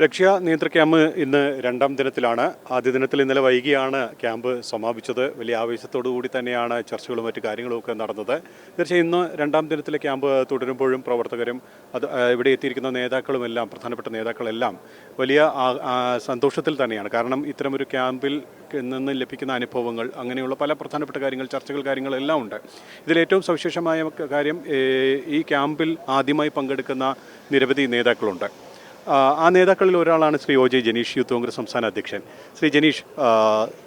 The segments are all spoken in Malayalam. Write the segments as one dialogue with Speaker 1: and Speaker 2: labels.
Speaker 1: രക്ഷാ നിയന്ത്ര ക്യാമ്പ് ഇന്ന് രണ്ടാം ദിനത്തിലാണ്. ആദ്യ ദിനത്തിൽ ഇന്നലെ വൈകിയാണ് ക്യാമ്പ് സമാപിച്ചത്. വലിയ ആവേശത്തോടു കൂടി തന്നെയാണ് ചർച്ചകളും മറ്റു കാര്യങ്ങളും ഒക്കെ നടന്നത്. തീർച്ചയായും ഇന്ന് രണ്ടാം ദിനത്തിലെ ക്യാമ്പ് തുടരുമ്പോഴും പ്രവർത്തകരും അത് ഇവിടെ എത്തിയിരിക്കുന്ന നേതാക്കളുമെല്ലാം പ്രധാനപ്പെട്ട നേതാക്കളെല്ലാം വലിയ സന്തോഷത്തിൽ തന്നെയാണ്. കാരണം ഇത്തരമൊരു ക്യാമ്പിൽ നിന്ന് ലഭിക്കുന്ന അനുഭവങ്ങൾ അങ്ങനെയുള്ള പല പ്രധാനപ്പെട്ട കാര്യങ്ങൾ ചർച്ചകൾ കാര്യങ്ങളെല്ലാം ഉണ്ട്. ഇതിലേറ്റവും സവിശേഷമായ കാര്യം ഈ ക്യാമ്പിൽ ആദ്യമായി പങ്കെടുക്കുന്ന നിരവധി നേതാക്കളുണ്ട്. ആ, നേതാക്കളിൽ ഒരാളാണ് Shri O J Janeesh youth Congress സംസ്ഥാന അധ്യക്ഷൻ. ശ്രീ ജനീഷ്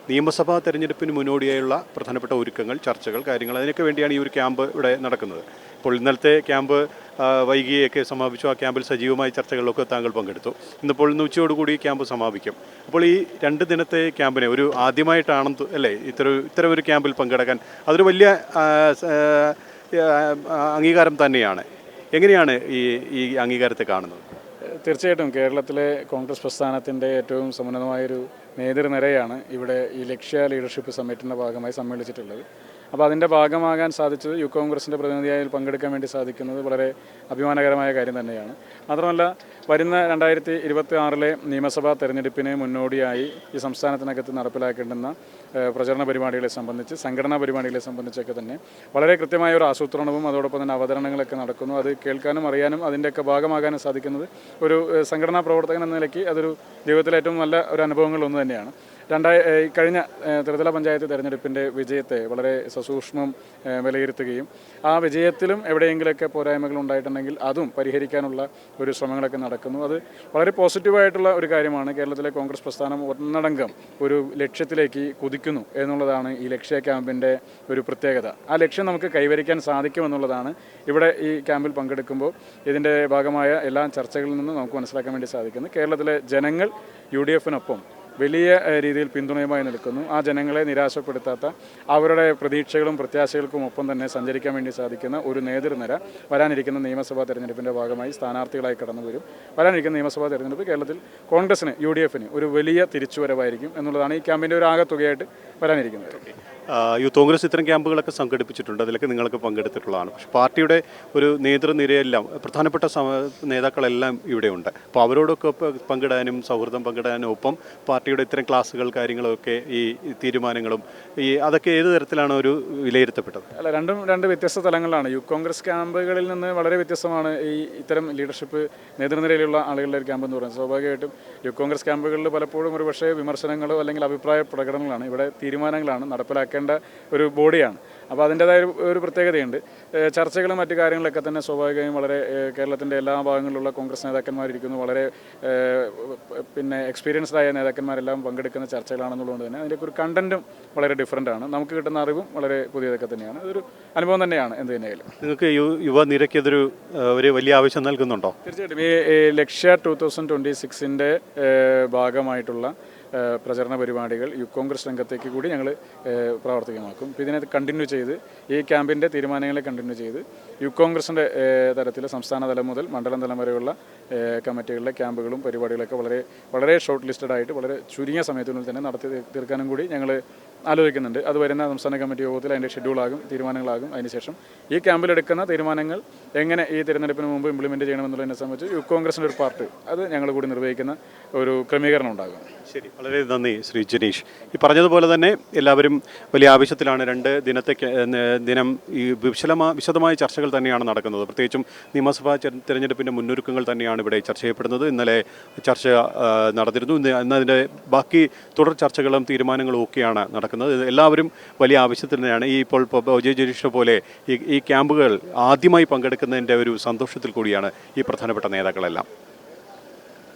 Speaker 1: നിയമസഭാ തെരഞ്ഞെടുപ്പിന് മുന്നോടിയായുള്ള പ്രധാനപ്പെട്ട ഒരുക്കങ്ങൾ ചർച്ചകൾ കാര്യങ്ങൾ അതിനൊക്കെ വേണ്ടിയാണ് ഈ ഒരു ക്യാമ്പ് ഇവിടെ നടക്കുന്നത്. ഇപ്പോൾ ഇന്നലത്തെ ക്യാമ്പ് വൈകിയൊക്കെ സമാപിച്ചു. ആ ക്യാമ്പിൽ സജീവമായ ചർച്ചകളിലൊക്കെ താങ്കൾ പങ്കെടുത്തു. ഇന്നിപ്പോൾ ഇന്ന് ഉച്ചയോടുകൂടി ഈ ക്യാമ്പ് സമാപിക്കും. അപ്പോൾ ഈ രണ്ട് ദിനത്തെ ക്യാമ്പിനെ ഒരു ആദ്യമായിട്ടാണെന്ന് അല്ലേ ഇത്തരം ഇത്തരം ഒരു ക്യാമ്പിൽ പങ്കെടുക്കാൻ അതൊരു വലിയ അംഗീകാരം തന്നെയാണ്. എങ്ങനെയാണ് ഈ ഈ അംഗീകാരത്തെ കാണുന്നത്?
Speaker 2: തീർച്ചയായിട്ടും കേരളത്തിലെ കോൺഗ്രസ് പ്രസ്ഥാനത്തിന്റെ ഏറ്റവും സമുന്നതമായൊരു നേതൃനിരയാണ് ഇവിടെ ഈ ലക്ഷ്യ ലീഡർഷിപ്പ് സമ്മിറ്റിന്റെ ഭാഗമായി സമ്മേളിച്ചിട്ടുള്ളത്. അപ്പോൾ അതിന്റെ ഭാഗമാകാൻ സാധിച്ചത് യു കോൺഗ്രസിന്റെ പ്രതിനിധിയായി പങ്കെടുക്കാൻ വേണ്ടി സാധിക്കുന്നത് വളരെ അഭിമാനകരമായ കാര്യം തന്നെയാണ്. മാത്രമല്ല വരുന്ന രണ്ടായിരത്തി ഇരുപത്തി ആറിലെ നിയമസഭാ തെരഞ്ഞെടുപ്പിന് മുന്നോടിയായി ഈ സംസ്ഥാനത്തിനകത്ത് നടപ്പിലാക്കേണ്ടുന്ന പ്രചരണ പരിപാടികളെ സംബന്ധിച്ച് സംഘടനാ പരിപാടികളെ സംബന്ധിച്ചൊക്കെ തന്നെ വളരെ കൃത്യമായ ഒരു ആസൂത്രണവും അതോടൊപ്പം തന്നെ അവതരണങ്ങളൊക്കെ നടക്കുന്നു. അത് കേൾക്കാനും അറിയാനും അതിന്റെയൊക്കെ ഭാഗമാകാനും സാധിക്കുന്നത് ഒരു സംഘടനാ പ്രവർത്തകൻ എന്ന നിലയ്ക്ക് അതൊരു ജീവിതത്തിലെ ഏറ്റവും നല്ല ഒരു അനുഭവങ്ങളൊന്നു തന്നെയാണ്. രണ്ടായി കഴിഞ്ഞ ത്രിതല പഞ്ചായത്ത് തെരഞ്ഞെടുപ്പിന്റെ വിജയത്തെ വളരെ സസൂക്ഷ്മം വിലയിരുത്തുകയും ആ വിജയത്തിലും എവിടെയെങ്കിലുമൊക്കെ പോരായ്മകൾ ഉണ്ടായിട്ടുണ്ടെങ്കിൽ അതും പരിഹരിക്കാനുള്ള ഒരു ശ്രമങ്ങളൊക്കെ നടക്കുന്നു. അത് വളരെ പോസിറ്റീവായിട്ടുള്ള ഒരു കാര്യമാണ്. കേരളത്തിലെ കോൺഗ്രസ് പ്രസ്ഥാനം ഒന്നടങ്കം ഒരു ലക്ഷ്യത്തിലേക്ക് കുതിക്കുന്നു എന്നുള്ളതാണ് ഈ ലക്ഷ്യ ക്യാമ്പിന്റെ ഒരു പ്രത്യേകത. ആ ലക്ഷ്യം നമുക്ക് കൈവരിക്കാൻ സാധിക്കുമെന്നുള്ളതാണ് ഇവിടെ ഈ ക്യാമ്പിൽ പങ്കെടുക്കുമ്പോൾ ഇതിന്റെ ഭാഗമായ എല്ലാ ചർച്ചകളിൽ നിന്നും നമുക്ക് മനസ്സിലാക്കാൻ വേണ്ടി സാധിക്കുന്നത് കേരളത്തിലെ ജനങ്ങൾ യു ഡി എഫിനൊപ്പം വലിയ രീതിയിൽ പിന്തുണയുമായി നിൽക്കുന്നു. ആ ജനങ്ങളെ നിരാശപ്പെടുത്താത്ത അവരുടെ പ്രതീക്ഷകളും പ്രത്യാശകൾക്കും ഒപ്പം തന്നെ സഞ്ചരിക്കാൻ വേണ്ടി സാധിക്കുന്ന ഒരു നേതൃനിര വരാനിരിക്കുന്ന നിയമസഭാ തെരഞ്ഞെടുപ്പിന്റെ ഭാഗമായി സ്ഥാനാർത്ഥികളായി കടന്നു വരും. വരാനിരിക്കുന്ന നിയമസഭാ തെരഞ്ഞെടുപ്പ് കേരളത്തിൽ കോൺഗ്രസിന് യു ഡി എഫിന് ഒരു വലിയ തിരിച്ചുവരവായിരിക്കും എന്നുള്ളതാണ് ഈ ക്യാമ്പിന്റെ ഒരു ആകത്തുകയായിട്ട് വരാനിരിക്കുന്നത്.
Speaker 1: യൂത്ത് കോൺഗ്രസ് ഇത്തരം ക്യാമ്പുകളൊക്കെ സംഘടിപ്പിച്ചിട്ടുണ്ട്. അതിലൊക്കെ നിങ്ങൾക്ക് പങ്കെടുത്തിട്ടുള്ളതാണ്. പക്ഷേ പാർട്ടിയുടെ ഒരു നേതൃനിരയെല്ലാം പ്രധാനപ്പെട്ട നേതാക്കളെല്ലാം ഇവിടെയുണ്ട്. അപ്പോൾ അവരോടൊക്കെ പങ്കിടാനും സൗഹൃദം പങ്കിടാനും ഒപ്പം പാർട്ടിയുടെ ഇത്തരം ക്ലാസ്സുകൾ കാര്യങ്ങളൊക്കെ ഈ തീരുമാനങ്ങളും ഈ അതൊക്കെ ഏത് തരത്തിലാണ് ഒരു വിലയിരുത്തപ്പെട്ടത്?
Speaker 2: അല്ല രണ്ടും രണ്ട് വ്യത്യസ്ത തലങ്ങളിലാണ്. യൂത്ത് കോൺഗ്രസ് ക്യാമ്പുകളിൽ നിന്ന് വളരെ വ്യത്യസ്തമാണ് ഈ ഇത്തരം ലീഡർഷിപ്പ് നേതൃനിരയിലുള്ള ആളുകളുടെ ഒരു ക്യാമ്പ് എന്ന് പറയുന്നത്. സ്വാഭാവികമായിട്ടും യൂത്ത് കോൺഗ്രസ് ക്യാമ്പുകളിൽ പലപ്പോഴും ഒരു പക്ഷേ വിമർശനങ്ങളോ അല്ലെങ്കിൽ അഭിപ്രായ പ്രകടനങ്ങളാണ് ഇവിടെ തീരുമാനങ്ങളാണ് നടപ്പിലാക്കേണ്ട ഒരു ബോഡിയാണ്. അപ്പോൾ അതിന്റെതായ ഒരു- പ്രത്യേകതയുണ്ട്. ചർച്ചകളും മറ്റു കാര്യങ്ങളൊക്കെ തന്നെ സ്വാഭാവികമായും വളരെ കേരളത്തിന്റെ എല്ലാ ഭാഗങ്ങളിലുള്ള കോൺഗ്രസ് നേതാക്കന്മാരിരിക്കുന്നു. വളരെ പിന്നെ എക്സ്പീരിയൻസ്ഡ് ആയ നേതാക്കന്മാരെല്ലാം പങ്കെടുക്കുന്ന ചർച്ചകളാണെന്നുള്ളതുകൊണ്ട് തന്നെ അതിന്റെ ഒരു കണ്ടന്റും വളരെ ഡിഫറന്റ് ആണ് നമുക്ക് കിട്ടുന്ന അറിവും വളരെ പുതിയതൊക്കെ തന്നെയാണ്. അതൊരു അനുഭവം തന്നെയാണ് എന്ത് തന്നെയായാലും.
Speaker 1: നിങ്ങൾക്ക് യുവ യുവനിരയ്ക്ക് ഒരു വലിയ ആവശ്യം നൽകുന്നുണ്ടോ?
Speaker 2: തീർച്ചയായിട്ടും. ഈ ലക്ഷ്യ ടു തൗസൻഡ് ട്വന്റി സിക്സിന്റെ ഭാഗമായിട്ടുള്ള പ്രചരണ പരിപാടികൾ യു കോൺഗ്രസ് രംഗത്തേക്ക് കൂടി ഞങ്ങൾ പ്രാവർത്തികമാക്കും. ഇതിനെ കണ്ടിന്യൂ ചെയ്ത് ഈ ക്യാമ്പിന്റെ തീരുമാനങ്ങളെ കണ്ടിന്യൂ ചെയ്ത് യു കോൺഗ്രസിന്റെ തലത്തിൽ സംസ്ഥാന തലം മുതൽ മണ്ഡലം തലം വരെയുള്ള കമ്മിറ്റികളിലെ ക്യാമ്പുകളും പരിപാടികളൊക്കെ വളരെ വളരെ ഷോർട്ട് ലിസ്റ്റഡ് ആയിട്ട് വളരെ ചുരുങ്ങിയ സമയത്തിനുള്ളിൽ തന്നെ നടത്തി തീർക്കാനും കൂടി ഞങ്ങൾ ആലോചിക്കുന്നുണ്ട്. അത് വരുന്ന സംസ്ഥാന കമ്മിറ്റി യോഗത്തിൽ അതിന്റെ ഷെഡ്യൂളാകും തീരുമാനങ്ങളാകും. അതിനുശേഷം ഈ ക്യാമ്പിലെടുക്കുന്ന തീരുമാനങ്ങൾ എങ്ങനെ ഈ തിരഞ്ഞെടുപ്പിന് മുമ്പ് ഇംപ്ലിമെന്റ് ചെയ്യണമെന്നുള്ളതിനെ സംബന്ധിച്ച് യു കോൺഗ്രസിന്റെ ഒരു പാർട്ട്. അത് ഞങ്ങൾ കൂടി നിർവഹിക്കുന്ന ഒരു ക്രമീകരണം ഉണ്ടാകും.
Speaker 1: ശരി. വളരെ നന്ദി ശ്രീ ജനീഷ്. ഈ പറഞ്ഞതുപോലെ തന്നെ എല്ലാവരും വലിയ ആവശ്യത്തിലാണ് രണ്ട് ദിനത്തെ ദിനം ഈ വിശലമാ വിശദമായ ചർച്ചകൾ തന്നെയാണ് നടക്കുന്നത്. പ്രത്യേകിച്ചും നിയമസഭാ തിരഞ്ഞെടുപ്പിന്റെ മുന്നൊരുക്കങ്ങൾ തന്നെയാണ് ഇവിടെ ചർച്ച ചെയ്യപ്പെടുന്നത്. ഇന്നലെ ചർച്ച നടന്നിരുന്നു. ഇന്ന് അതിന്റെ ബാക്കി തുടർ ചർച്ചകളും തീരുമാനങ്ങളും ഒക്കെയാണ് നടക്കുന്നത്. ഇത് എല്ലാവരും വലിയ ആവശ്യത്തിൽ തന്നെയാണ്. ഈ ഇപ്പോൾ ജരീഷ ജെ ജനീഷിനെ പോലെ ഈ ഈ ക്യാമ്പുകൾ ആദ്യമായി പങ്കെടുക്കുന്നതിന്റെ ഒരു സന്തോഷത്തിൽ കൂടിയാണ് ഈ പ്രധാനപ്പെട്ട നേതാക്കളെല്ലാം.